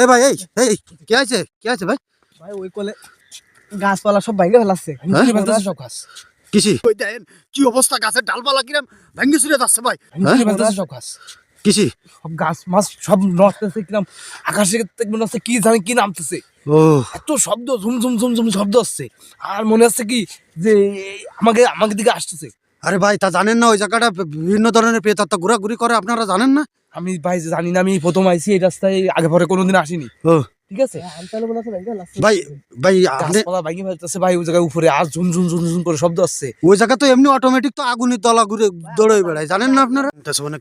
এ ভাই এই এই কে আছে? কে আছে ভাই? ভাই ওই কোলে গাছপালা সব ভাঙে ফেলাচ্ছে। হ্যাঁ? সব গাছ। কিসি? ওই দেখেন কি অবস্থা গাছের ডালপালা কিরম? ভেঙ্গে চুরে যাচ্ছে ভাই। হ্যাঁ? সব গাছ। কিসি? সব গাছ মাছ সব নড়তেছে কিরম। আকাশে দেখবেন হচ্ছে কি জানি কি নামতেছে। ও এত শব্দ ঝুম ঝুম ঝুম ঝুম শব্দ হচ্ছে। আর মনে হচ্ছে কি যে আমাকে আমাকে দিকে আসতেছে। আরে ভাই তা জানেন না ওই জায়গাটা বিভিন্ন ধরনের প্রেতাত্মা ঘোরাঘুরি করে আপনারা জানেন না? আমি ভাই জানি না আমি প্রথম আইছি এই রাস্তায় আগে পরে কোনোদিন আসিনি। ও। ঠিক আছে? ভাই ভাই আপনি ফেলতেছে ভাই ওই জায়গায় উপরে আর ঝুম ঝুম ঝুম ঝুম করে শব্দ আসছে। ওই জায়গা তো এমনি অটোমেটিক তো আগুনের দলা ঘুরে দৌড়ে বেড়ায় জানেন না আপনারা?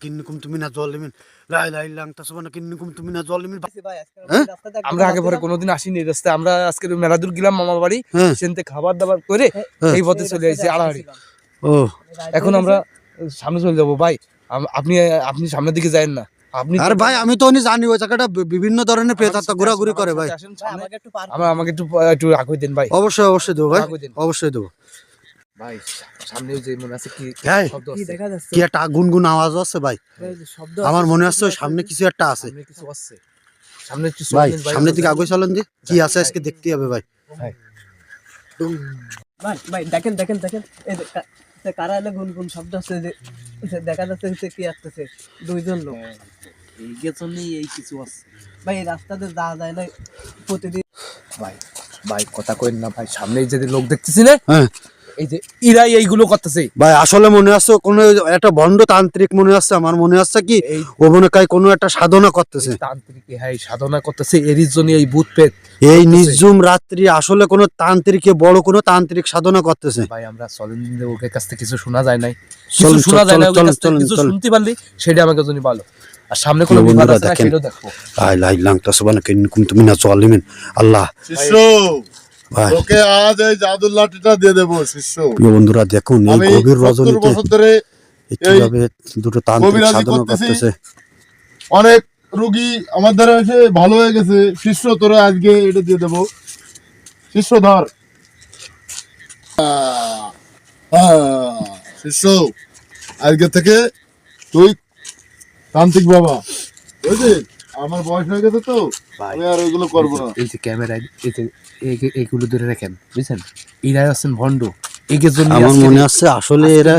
কিন্নুকুম তুমি না জল লিমিন লাই লাই লাং কিন্নুকুম তুমি না জল লিমিন হ্যাঁ? আমরা আগে পরে কোনোদিন আসিনি এই রাস্তায় আমরা আজকে মেলা দূর গেলাম মামার বাড়ি হ্যাঁ। সেনতে খাবার দাবার করে হ্যাঁ। এই পথে চলে আসছি আড়াআড়ি। ও এখন আমরা সামনে চলে যাব। ভাই আপনি আপনি সামনের দিকে যায়েন না। আপনি আর ভাই আমি তো উনি জানি ওই জায়গাটা বিভিন্ন ধরনের প্রেতাত্মা ঘোরাঘুরি করে ভাই। আমার আমাকে একটু একটু আগুই দেন ভাই। অবশ্যই অবশ্যই দেবো ভাই। অবশ্যই দেবো। ভাই সামনে যে মনে আছে কি। শব্দ হচ্ছে কি একটা গুনগুন আওয়াজ আছে ভাই? শব্দ আমার মনে হচ্ছে ওই সামনে কিছু একটা আছে। সামনে কিছু আসছে সামনে ভাই সামনের দিকে আগে চলেন দি। কি আছে আজকে দেখতে হবে ভাই। ভাই। দেখেন দেখেন দেখেন। এই কারা এলে? গুনগুন শব্দ হচ্ছে যে যে দেখা যাচ্ছে যে কি আসতেছে। দুইজন লোক। এই গেছনি এই কিছু আছে। ভাই এই রাস্তাতে যাওয়া যায় না। প্রতিদিন ভাই ভাই কথা কই না ভাই সামনে যদি লোক দেখতেছি না হ্যাঁ। এই যে ইরাই এইগুলো করতেছে। ভাই আসলে মনে হচ্ছে কোনো একটা ভণ্ড তান্ত্রিক মনে হচ্ছে আমার মনে হচ্ছে কি ও মনে হয় কোনো একটা সাধনা করতেছে। তান্ত্রিক হ্যাঁ সাধনা করতেছে এরই জন্য এই ভূত পেত এই নির্জুম রাত্রি আসলে কোনো তান্ত্রিকে বড় কোনো তান্ত্রিক সাধনা করতেছে। ভাই আমরা চলেন ওকে কাছ থেকে কিছু শোনা যায় নাই। কিছু শোনা যায় না কাছ শুনতে পারলি সেটা আমাকে জন্য ভালো আর সামনে কোনো বন্ধুরা বিপদ আছে সেটাও দেখব আই লাই লাং তাসবানা কিন্নুকুম তুমি না আল্লাহ। শিষ্য আজ এই জাদুর লাঠিটা দিয়ে দেবো শিষ্য। প্রিয় বন্ধুরা দেখুন এই গভীর রজনীতে কীভাবে দুটো তান্ত্রিক সাধনা করতেছে। অনেক রুগী আমার দ্বারা এসে ভালো হয়ে গেছে। শিষ্য তোরা আজকে এটা দিয়ে দেবো। শিষ্য ধর। শিষ্য আজকে থেকে তুই তান্ত্রিক বাবা। বুঝলি? আমার বয়স হয়ে গেছে তো ভাই। আমি আর ওইগুলো করব না। এই যে ক্যামেরায় এই যে এইগুলো ধরে রাখেন বুঝছেন? ইরাই আছেন ভণ্ড এগের জন্য আমার মনে হচ্ছে আসলে এরা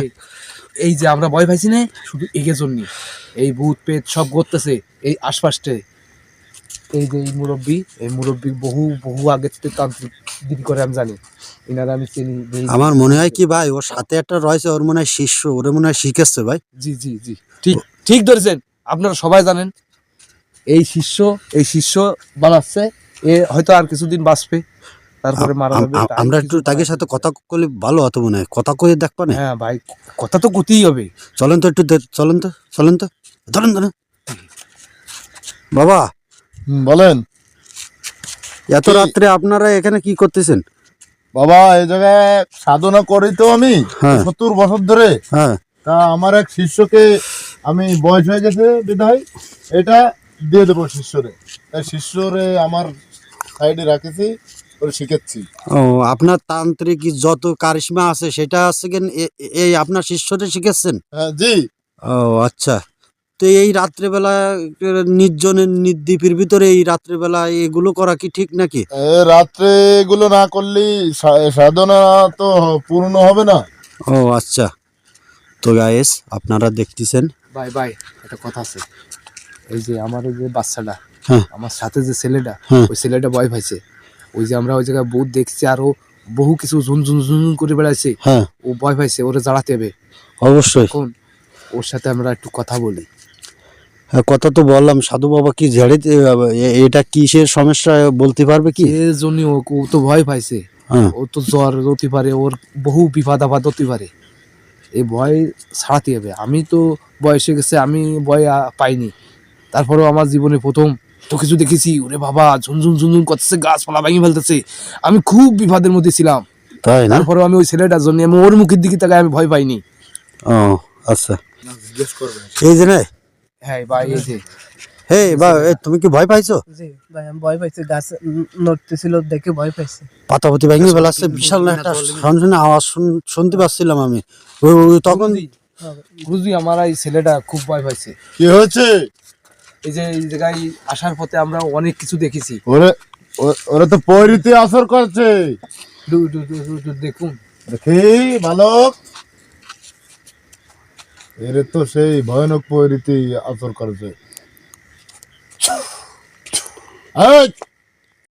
এই যে আমরা ভয় পাইছি না শুধু এগের জন্য এই ভূত পেট সব করতেছে এই আশপাশে। এই যে এই মুরব্বী এই মুরব্বী বহু বহু আগে থেকে তান্ত্রিক দিদি করে আমি জানি। এনারা আমি চিনি আমার মনে হয় কি ভাই ওর সাথে একটা রয়েছে ওর মনে হয় শিষ্য ওর মনে হয় শিখেছে ভাই। জি জি জি। ঠিক ঠিক ধরেছেন। আপনারা সবাই জানেন এই শিষ্য এই শিষ্য বানাচ্ছে এ হয়তো আর কিছুদিন বাঁচবে তারপরে মারা যাবে আমরা একটু তাকে সাথে কথা করলে ভালো হতো মনে হয়। কথা কয়ে দেখবা না হ্যাঁ ভাই কথা তো কতেই হবে। চলেন তো একটু চলেন তো চলেন তো। ধরেন ধরেন। বাবা। বলেন। এত রাত্রে আপনারা এখানে কি করতেছেন? বাবা এই জায়গায় সাধনা করি তো আমি হ্যাঁ। সত্তর বছর ধরে। হ্যাঁ। তা আমার এক শিষ্যকে আমি বয়স হয়ে গেছে বিধায়। এটা দিয়ে দেবো শিষ্যরে। তাই শিষ্যরে আমার সাইডে রাখেছি ওরে শিখেছি ও আপনার তান্ত্রিক যত কারিশমা আছে সেটা আছে কেন এই আপনার শিখেছেন হ্যাঁ, জি। ও আচ্ছা। তো এই রাত্রেবেলা নির্জনের নির্দ্বীপের ভিতরে এই রাত্রেবেলা এগুলো করা কি ঠিক নাকি? রাত্রে এগুলো না করলে সাধনা তো পূর্ণ হবে না। ও আচ্ছা। তো গায়েস আপনারা দেখতেছেন। ভাই ভাই একটা কথা আছে। এই যে আমার যে বাচ্চাটা হ্যাঁ। আমার সাথে যে ছেলেটা হ্যাঁ। ওই ছেলেটা ভয় পাইছে ওই যে আমরা ওই জায়গায় বহুত দেখছি আরও বহু কিছু ঝুন ঝুন ঝুন করে বেড়াইছে হ্যাঁ। ও ভয় পাইছে ওরে জ্বালাতে হবে। অবশ্যই। এখন ওর সাথে আমরা একটু কথা বলি। কথা তো বললাম সাধু বাবা কি ঝেড়ে এটা কিসের সমস্যা বলতে পারবে কি? এর জন্য ও তো ভয় পাইছে। ও তো জ্বর হতে পারে ওর বহু বিপদ আপদ হতে পারে। এই ভয় ছাড়াতে হবে। আমি তো বয়সে গেছে আমি ভয় পাইনি। তারপরেও আমার জীবনে প্রথম তো কিছু দেখেছি ওরে বাবা ঝুনঝুন ঝুনঝুন করতেছে গাছপালা ভেঙে ফেলতেছে। আমি খুব বিপদের মধ্যে ছিলাম। তাই না? তারপরেও আমি ওই ছেলেটার জন্য আমি ওর মুখের দিকে তাকায় আমি ভয় পাইনি। ও আচ্ছা। এই যে নাই হ্যাঁ ভাই এই যে। হে তুমি কি ভয় পাইছো? জি ভাই আমি ভয় পাইছি গাছ ন- নড়তেছিল দেখে ভয় পাইছি। পাতাপতি ভেঙে ফেলাচ্ছে বিশাল একটা সনসনে আওয়াজ শুনতে পাচ্ছিলাম আমি। তখন গুরুজি আমার এই ছেলেটা খুব ভয় পাইছে। কি হয়েছে? এই যে এই জায়গায় আসার পথে আমরা অনেক কিছু দেখেছি। ওরে ওরা তো পৈরিতে আসর করছে। দেখুন। দেখি ভালো এর তো সেই ভয়ানক পৈরিতে আসর করছে। এই,